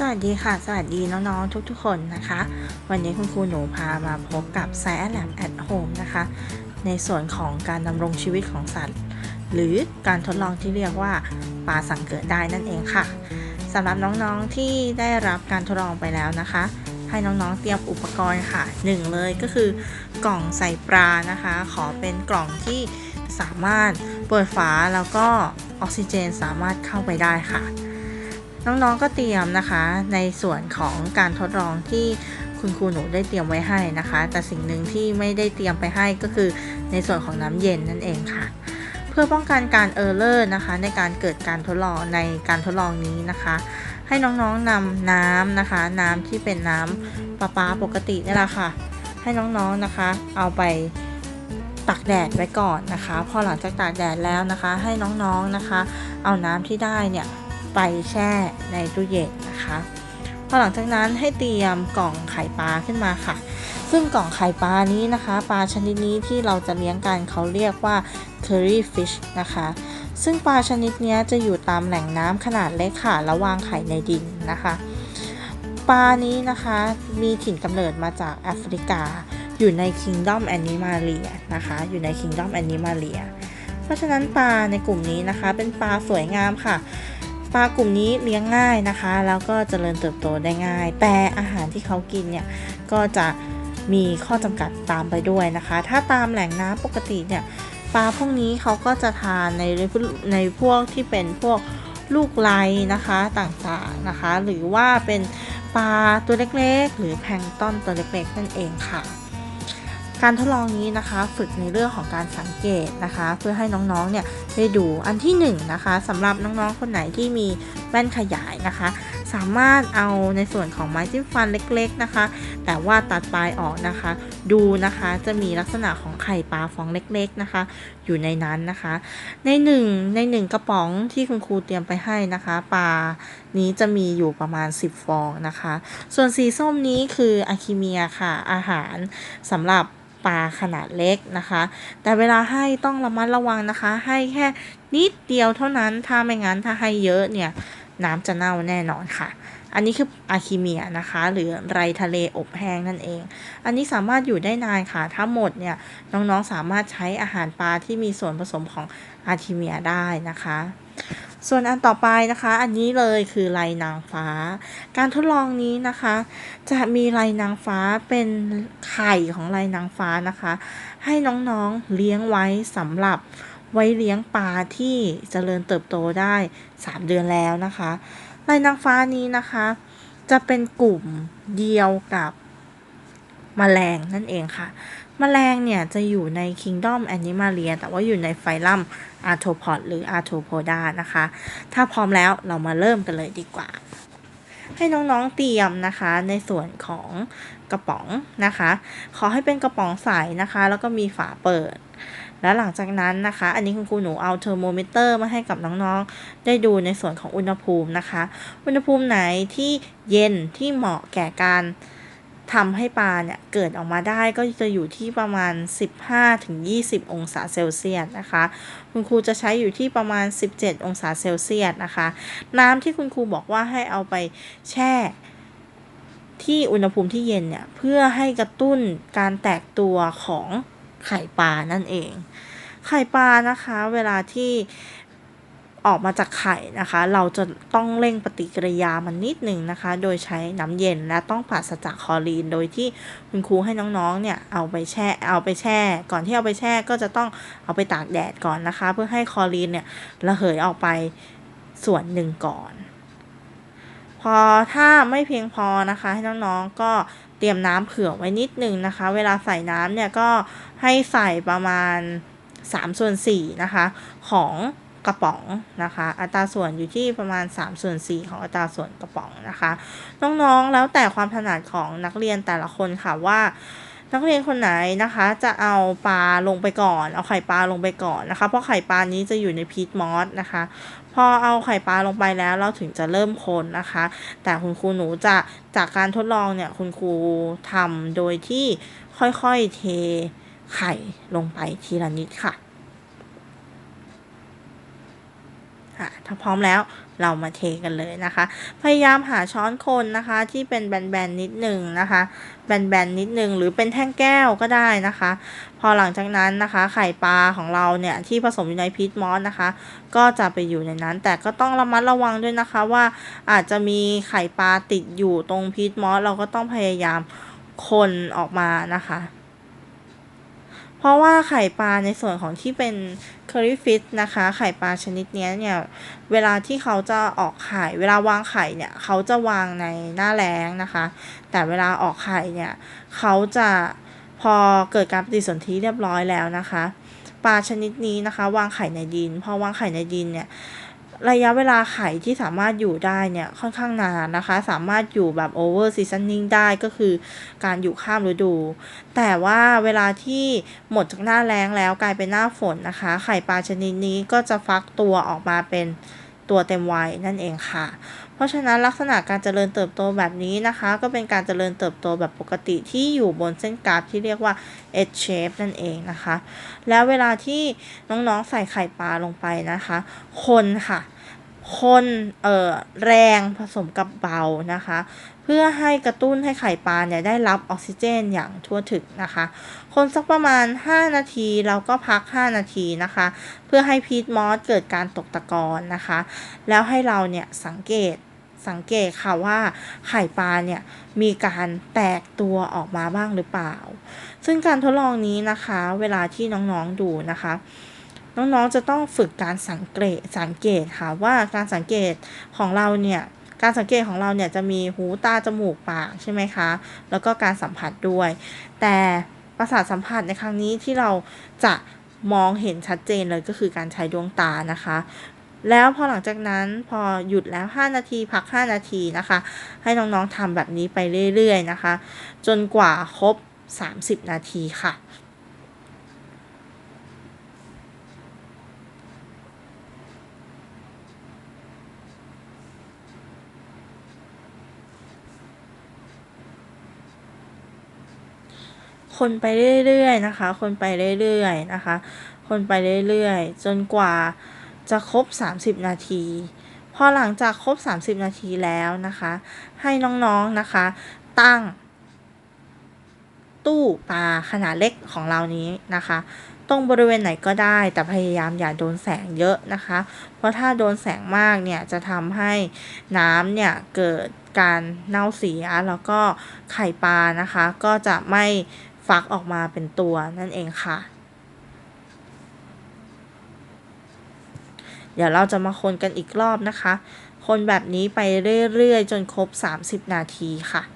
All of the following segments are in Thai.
สวัสดีค่ะ สวัสดีน้องๆทุกๆคนนะคะ วันนี้คุณครูหนูพามาพบกับ Science Lab at Home นะคะ ในส่วนของการดำรงชีวิตของสัตว์ หรือการทดลองที่เรียกว่าปลาสังเกิดได้นั่นเองค่ะสำหรับน้องๆที่ได้รับการทดลองไปแล้วนะคะ ให้น้องๆเตรียมอุปกรณ์ค่ะหนึ่งเลยก็คือกล่องใส่ปลานะคะ ขอเป็นกล่องที่สามารถเปิดฝาแล้วก็ออกซิเจนสามารถเข้าไปได้ค่ะ น้องๆก็เตรียมนะคะ ในส่วนของการทดลองที่คุณครูหนูได้เตรียมไว้ให้นะคะ แต่สิ่งหนึ่งที่ไม่ได้เตรียมไปให้ก็คือในส่วนของน้ำเย็นนั่นเองค่ะ เพื่อป้องกันการเออร์เลอร์นะคะ ในการเกิดการทดลองในการทดลองนี้นะคะ ให้น้องๆนำน้ำนะคะ น้ำที่เป็นน้ำประปาปกตินี่แหละค่ะ ให้น้องๆนะคะ เอาไปตากแดดไว้ก่อนนะคะ พอหลังจากตากแดดแล้วนะคะ ให้น้องๆนะคะ เอาน้ำที่ได้เนี่ย ไปแช่ในตู้เย็นนะคะ พอหลังจากนั้นให้เตรียมกล่องไข่ปลาขึ้นมาค่ะ ซึ่งกล่องไข่ปลานี้นะคะ ปลาชนิดนี้ที่เราจะเลี้ยงกันเขาเรียกว่า curry fish นะคะซึ่งปลาชนิดนี้จะอยู่ตามแหล่งน้ำขนาดเล็กค่ะแล้ววางไข่ในดินนะคะ ปลานี้นะคะมีถิ่นกำเนิดมาจากแอฟริกา อยู่ใน Kingdom Animalia นะคะ อยู่ใน Kingdom Animalia เพราะฉะนั้นปลาในกลุ่มนี้นะคะ เป็นปลาสวยงามค่ะ ปลากลุ่มนี้เลี้ยงง่ายนะคะ แล้วก็เจริญเติบโตได้ง่าย แต่อาหารที่เขากินเนี่ยก็จะมีข้อจำกัดตามไปด้วยนะคะ ถ้าตามแหล่งน้ำปกติเนี่ยปลาพวกนี้เขาก็จะทานในในพวกที่เป็นพวกลูกไลนะคะต่างๆนะคะ หรือว่าเป็นปลาตัวเล็กๆ หรือแพงต้นตัวเล็กๆนั่นเองค่ะ การทดลองนี้นะคะฝึกในเรื่องของการสังเกตนะคะ เพื่อให้น้องๆเนี่ยได้ดูอันที่1นนะคะสำหรับน้องๆคนไหนที่มีแว่นขยายนะคะ สามารถเอาในส่วนของไม้จิ้มฟันเล็กๆนะคะ แต่ว่าตัดปลายออกนะคะ ดูนะคะจะมีลักษณะของไข่ปลาฟองเล็กๆนะคะ อยู่ในนั้นนะคะ ในหนึ่งในหนึ่งกระป๋องที่คุณครูเตรียมไปให้นะคะปลานี้จะมีอยู่ประมาณ 10 ฟองนะคะ ส่วนสีส้มนี้คืออะคิเมียค่ะอาหารสำหรับ ปลาขนาดเล็กนะคะ แต่เวลาให้ต้องระมัดระวังนะคะ ให้แค่นิดเดียวเท่านั้น ถ้าไม่งั้นถ้าให้เยอะเนี่ยน้ำจะเน่าแน่นอนค่ะ อันนี้คืออะคิเมียนะคะ หรือไรทะเลอบแห้งนั่นเอง อันนี้สามารถอยู่ได้นานค่ะ ถ้าหมดเนี่ยน้องๆสามารถใช้อาหารปลาที่มีส่วนผสมของอะคิเมียได้นะคะ ส่วนอันต่อไปนะคะ อันนี้เลยคือไรนางฟ้า การทดลองนี้นะคะ จะมีไรนางฟ้าเป็นไข่ของไรนางฟ้านะคะ ให้น้องๆเลี้ยงไว้สำหรับไว้เลี้ยงปลาที่เจริญเติบโตได้ 3 เดือนแล้วนะคะไรนางฟ้านี้นะคะ จะเป็นกลุ่มเดียวกับ มแมลงนั่นเองค่ะมแมลงเนี่ยจะอยู่ใน Kingdom Animalia แต่ว่าอยู่ในไฟลัม Arthropod หรือ Arthropoda นะคะ ถ้าพร้อมแล้วเรามาเริ่มกันเลยดีกว่า ให้น้องๆเตรียมนะคะในส่วนของกระป๋องนะคะ ขอให้เป็นกระป๋องใสนะคะ แล้วก็มีฝาเปิด แล้วหลังจากนั้นนะคะ อันนี้คุณครูหนูเอาเทอร์โมมิเตอร์มาให้กับน้องๆ ได้ดูในส่วนของอุณหภูมินะคะ อุณหภูมิไหนที่เย็นที่เหมาะแก่การ ทำให้ปลาเนี่ยเกิดออกมาได้ก็จะอยู่ที่ประมาณ 15-20 องศาเซลเซียสนะคะ คุณครูจะใช้อยู่ที่ประมาณ 17 องศาเซลเซียสนะคะ น้ำที่คุณครูบอกว่าให้เอาไปแช่ที่อุณหภูมิที่เย็นเนี่ย เพื่อให้กระตุ้นการแตกตัวของไข่ปลานั่นเอง ไข่ปลานะคะ เวลาที่ ออกมาจากไข่นะคะ เราจะต้องเร่งปฏิกิริยามันนิดหนึ่งนะคะ โดยใช้น้ำเย็นและต้องปราศจากคลอรีน โดยที่คุณครูให้น้องๆ เนี่ยเอาไปแช่ เอาไปแช่ ก่อนที่เอาไปแช่ก็จะต้องเอาไปตากแดดก่อนนะคะ เพื่อให้คลอรีนเนี่ยระเหยออกไปส่วนหนึ่งก่อน พอถ้าไม่เพียงพอนะคะ ให้น้องๆ ก็เตรียมน้ำเผื่อไว้นิดนึงนะคะ เวลาใส่น้ำเนี่ยก็ให้ใส่ประมาณ3ส่วน4นะคะ ของ กระป๋องนะคะ อัตราส่วนอยู่ที่ประมาณ3ส่วน4ของอัตราส่วนกระป๋องนะคะ น้องๆแล้วแต่ความถนัดของนักเรียนแต่ละคนค่ะว่านักเรียนคนไหนนะคะ จะเอาปลาลงไปก่อน เอาไข่ปลาลงไปก่อนนะคะ เพราะไข่ปลานี้จะอยู่ในพีทมอสนะคะ พอเอาไข่ปลาลงไปแล้วเราถึงจะเริ่มคนนะคะ แต่คุณครูหนูจะจากการทดลองเนี่ยคุณครูทำโดยที่ค่อยๆเทไข่ลงไปทีละนิดค่ะ ค่ะถ้าพร้อมแล้วเรามาเทกันเลยนะคะ พยายามหาช้อนคนนะคะที่เป็นแบนๆนิดหนึ่งนะคะ แบนๆนิดหนึ่งหรือเป็นแท่งแก้วก็ได้นะคะ พอหลังจากนั้นนะคะ ไข่ปลาของเราเนี่ยที่ผสมอยู่ในพีทมอสนะคะ ก็จะไปอยู่ในนั้น แต่ก็ต้องระมัดระวังด้วยนะคะว่าอาจจะมีไข่ปลาติดอยู่ตรงพีทมอสเราก็ต้องพยายามคนออกมานะคะ เพราะว่าไข่ปลาในส่วนของที่เป็นเคอรี่ฟิชนะคะ ไข่ปลาชนิดนี้เนี่ย เวลาที่เขาจะออกไข่ เวลาวางไข่เนี่ย เขาจะวางในหน้าแล้งนะคะ แต่เวลาออกไข่เนี่ย เขาจะพอเกิดการปฏิสนธิเรียบร้อยแล้วนะคะ ปลาชนิดนี้นะคะ วางไข่ในดิน พอวางไข่ในดินเนี่ย ระยะเวลาไข่ที่สามารถอยู่ได้เนี่ยค่อนข้างนานนะคะ สามารถอยู่แบบ over seasoning ได้ก็คือการอยู่ข้ามฤดู แต่ว่าเวลาที่หมดจากหน้าแล้งแล้วกลายเป็นหน้าฝนนะคะ ไข่ปลาชนิดนี้ก็จะฟักตัวออกมาเป็นตัวเต็มวัยนั่นเองค่ะ เพราะฉะนั้นลักษณะการเจริญเติบโตแบบนี้นะคะ ก็เป็นการเจริญเติบโตแบบปกติที่อยู่บนเส้นกราฟที่เรียกว่า H shape นั่นเองนะคะ แล้วเวลาที่น้องๆใส่ไข่ปลาลงไปนะคะ คนค่ะ คนเอ่อแรงผสมกับเบานะคะ เพื่อให้กระตุ้นให้ไข่ปลาเนี่ยได้รับออกซิเจนอย่างทั่วถึงนะคะ คนสักประมาณ 5 นาทีแล้วก็พัก 5 นาทีนะคะ เพื่อให้พีทมอสเกิดการตกตะกอนนะคะ แล้วให้เราเนี่ยสังเกต สังเกตค่ะว่าไข่ปลาเนี่ยมีการแตกตัวออกมาบ้างหรือเปล่า ซึ่งการทดลองนี้นะคะ เวลาที่น้องๆดูนะคะ น้องๆจะต้องฝึกการสังเกตสังเกตค่ะว่าการสังเกตของเราเนี่ยการสังเกตของเราเนี่ยจะมีหูตาจมูกปากใช่ไหมคะ แล้วก็การสัมผัสด้วย แต่ประสาทสัมผัสในครั้งนี้ที่เราจะมองเห็นชัดเจนเลยก็คือการใช้ดวงตานะคะ แล้วพอหลังจากนั้นพอหยุดแล้ว 5 นาทีพัก 5 นาทีนะคะ ให้น้องๆทำแบบนี้ไปเรื่อยๆนะคะ จนกว่าครบ 30 นาทีค่ะคนไปเรื่อยๆนะคะ คนไปเรื่อยๆนะคะ คนไปเรื่อยๆ จนกว่า จะครบ 30 นาที พอหลังจากครบ 30 นาทีแล้วนะคะ ให้น้องๆนะคะ ตั้ง ตู้ปลาขนาดเล็กของเรานี้นะคะ ตรงบริเวณไหนก็ได้แต่พยายามอย่าโดนแสงเยอะนะคะ เพราะถ้าโดนแสงมากเนี่ยจะทำให้น้ำเนี่ยเกิดการเน่าเสียแล้วก็ไข่ปลานะคะ ก็จะไม่ฟักออกมาเป็นตัวนั่นเองค่ะ เดี๋ยวเราจะมาคนกันอีกรอบนะคะ คนแบบนี้ไปเรื่อยๆ จนครบ 30 นาทีค่ะ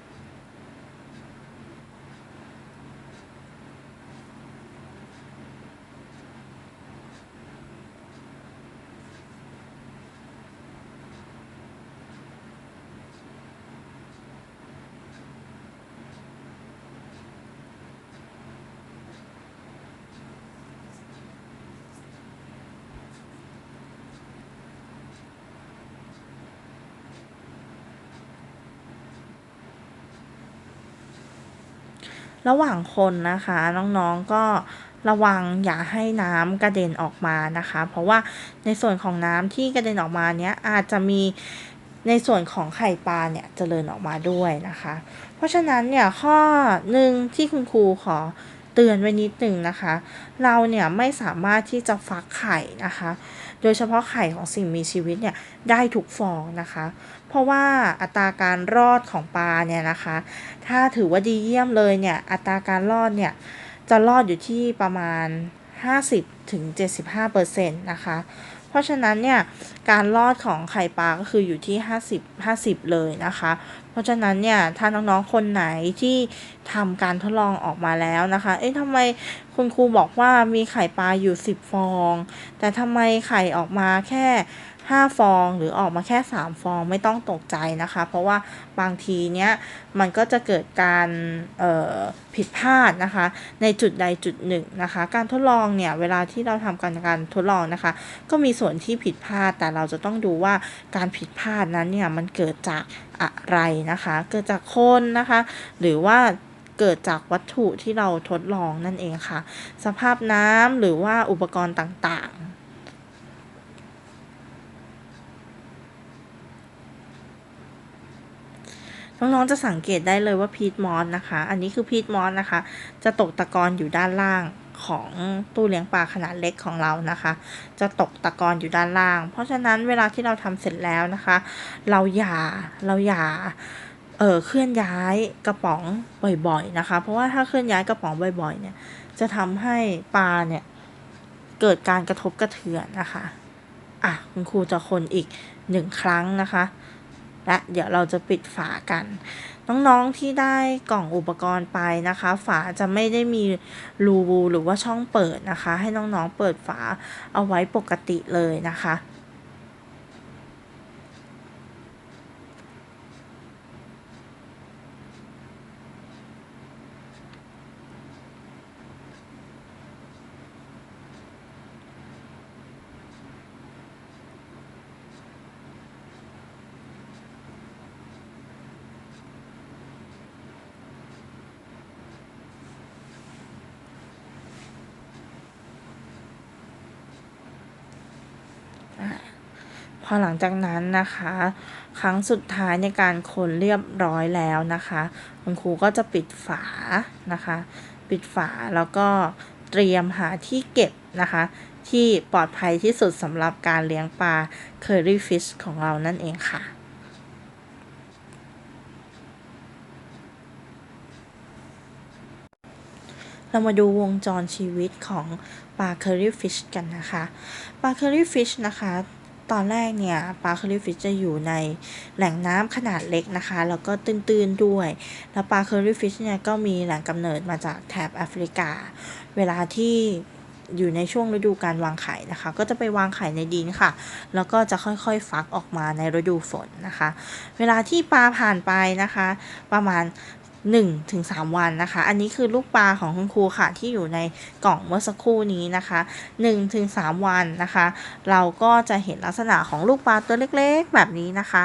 ระหว่างคนนะคะน้องๆก็ระวังอย่าให้น้ำกระเด็นออกมานะคะ เพราะว่าในส่วนของน้ำที่กระเด็นออกมาเนี้ยอาจจะมีในส่วนของไข่ปลาเนี่ยเจริญออกมาด้วยนะคะ เพราะฉะนั้นเนี่ยข้อหนึ่งที่คุณครูขอเตือนไว้นิดหนึ่งนะคะ เราเนี่ยไม่สามารถที่จะฟักไข่นะคะ โดยเฉพาะไข่ของสิ่งมีชีวิตเนี่ยได้ทุกฟองนะคะ เพราะว่าอัตราการรอดของปลาเนี่ยนะคะ ถ้าถือว่าดีเยี่ยมเลยเนี่ย อัตราการรอดเนี่ยจะรอดอยู่ที่ประมาณ 50ถึง75%นะคะ เพราะฉะนั้นเนี่ยการรอดของไข่ปลาก็คืออยู่ที่ 50 50 เลยนะคะ เพราะฉะนั้นเนี่ยถ้าน้องๆคนไหนที่ทำการทดลองออกมาแล้วนะคะ เอ๊ะทำไมคุณครูบอกว่ามีไข่ปลาอยู่ 10 ฟอง แต่ทำไมไข่ออกมาแค่ 5 ฟองหรือออกมาแค่ 3 ฟองไม่ต้องตกใจนะคะ เพราะว่าบางทีเนี้ยมันก็จะเกิดการผิดพลาดนะคะ ในจุดใดจุดหนึ่งนะคะ การทดลองเนี่ยเวลาที่เราทำการการทดลองนะคะ ก็มีส่วนที่ผิดพลาด แต่เราจะต้องดูว่าการผิดพลาดนั้นเนี่ยมันเกิดจากอะไรนะคะ เกิดจากคนนะคะ หรือว่าเกิดจากวัตถุที่เราทดลองนั่นเองค่ะ สภาพน้ำหรือว่าอุปกรณ์ต่างๆ น้องๆจะสังเกตได้เลยว่าพีทมอสนะคะ อันนี้คือพีทมอสนะคะ จะตกตะกอนอยู่ด้านล่างของตู้เลี้ยงปลาขนาดเล็กของเรานะคะ จะตกตะกอนอยู่ด้านล่าง เพราะฉะนั้นเวลาที่เราทำเสร็จแล้วนะคะ เราอย่าเราอย่าเออเคลื่อนย้ายกระป๋องบ่อยๆนะคะ เพราะว่าถ้าเคลื่อนย้ายกระป๋องบ่อย ๆ เนี่ย จะทำให้ปลาเนี่ยเกิดการกระทบกระเทือนนะคะอะคุณครูจะคนอีกหนึ่งครั้งนะคะ และเดี๋ยวเราจะปิดฝากัน น้องๆที่ได้กล่องอุปกรณ์ไปนะคะ ฝาจะไม่ได้มีรูหรือว่าช่องเปิดนะคะ ให้น้องๆเปิดฝาเอาไว้ปกติเลยนะคะ อหลังจากนั้นนะคะ ครั้งสุดท้ายในการคนเรียบร้อยแล้วนะคะ คุณครูก็จะปิดฝานะคะ ปิดฝาแล้วก็เตรียมหาที่เก็บนะคะ ที่ปลอดภัยที่สุดสำหรับการเลี้ยงปลาเคอรี่ฟิชของเรานั่นเองค่ะเรามาดูวงจรชีวิตของปลาเคอรี่ฟิชกันนะคะ ปลาเคอรี่ฟิชนะคะ ตอนแรกเนี่ยปลาเคอรี่ฟิชจะอยู่ในแหล่งน้ำขนาดเล็กนะคะ แล้วก็ตื้นๆด้วย แล้วปลาเคอรี่ฟิชเนี่ยก็มีแหล่งกำเนิดมาจากแถบแอฟริกา เวลาที่อยู่ในช่วงฤดูการวางไข่นะคะ ก็จะไปวางไข่ในดินค่ะ แล้วก็จะค่อยๆฟักออกมาในฤดูฝนนะคะ เวลาที่ปลาผ่านไปนะคะ ประมาณ 1-3ถึงวันนะคะ อันนี้คือลูกปลาของคุณครูค่ะที่อยู่ในกล่องเมื่อสักครู่นี้นะคะ1-3ถึงวันนะคะ เราก็จะเห็นลักษณะของลูกปลาตัวเล็กๆ แบบนี้นะคะ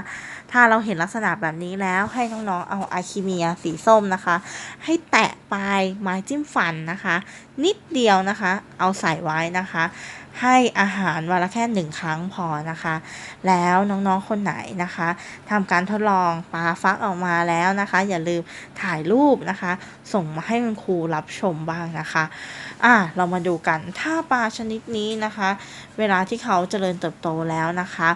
ถ้าเราเห็นลักษณะแบบนี้แล้วให้น้องๆเอาอะคิเมียสีส้มนะคะ ให้แตะปลายไม้จิ้มฟันนะคะ นิดเดียวนะคะ เอาใส่ไว้นะคะ ให้อาหารวันละแค่หนึ่งครั้งพอนะคะ แล้วน้องๆคนไหนนะคะทำการทดลองปลาฟักออกมาแล้วนะคะ อย่าลืมถ่ายรูปนะคะ ส่งมาให้คุณครูรับชมบ้างนะคะอะเรามาดูกันถ้าปลาชนิดนี้นะคะ เวลาที่เขาเจริญเติบโตแล้วนะคะ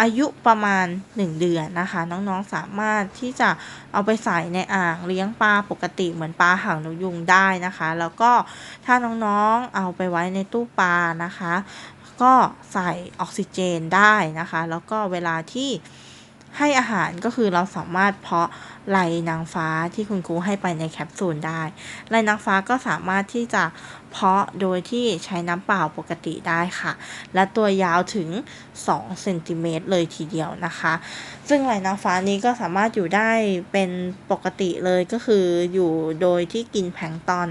อายุประมาณ 1 เดือนนะคะ น้องๆสามารถที่จะเอาไปใส่ในอ่างเลี้ยงปลาปกติเหมือนปลาหางนกยุงได้นะคะ แล้วก็ถ้าน้องๆเอาไปไว้ในตู้ปลานะคะ ก็ใส่ออกซิเจนได้นะคะ แล้วก็เวลาที่ ให้อาหารก็คือเราสามารถเพาะไลนางฟ้าที่คุณครูให้ไปในแคปซูลได้ไลนางฟ้าก็สามารถที่จะเพาะโดยที่ใช้น้ำเปล่าปกติได้ค่ะ และตัวยาวถึง2เซนติเมตรเลยทีเดียวนะคะ ซึ่งไหลนางฟ้านี้ก็สามารถอยู่ได้เป็นปกติเลยก็คืออยู่โดยที่กินแพลงตอน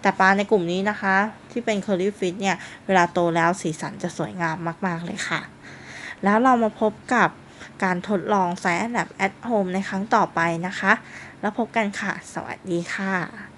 แต่ปลาในกลุ่มนี้นะคะ ที่เป็นเคอรี่ฟิชเนี่ย เวลาโตแล้วสีสันจะสวยงามมาก ๆ เลยค่ะ แล้วเรามาพบกับ การทดลอง Science Lab at Home ในครั้งต่อไปนะคะ แล้วพบกันค่ะ สวัสดีค่ะ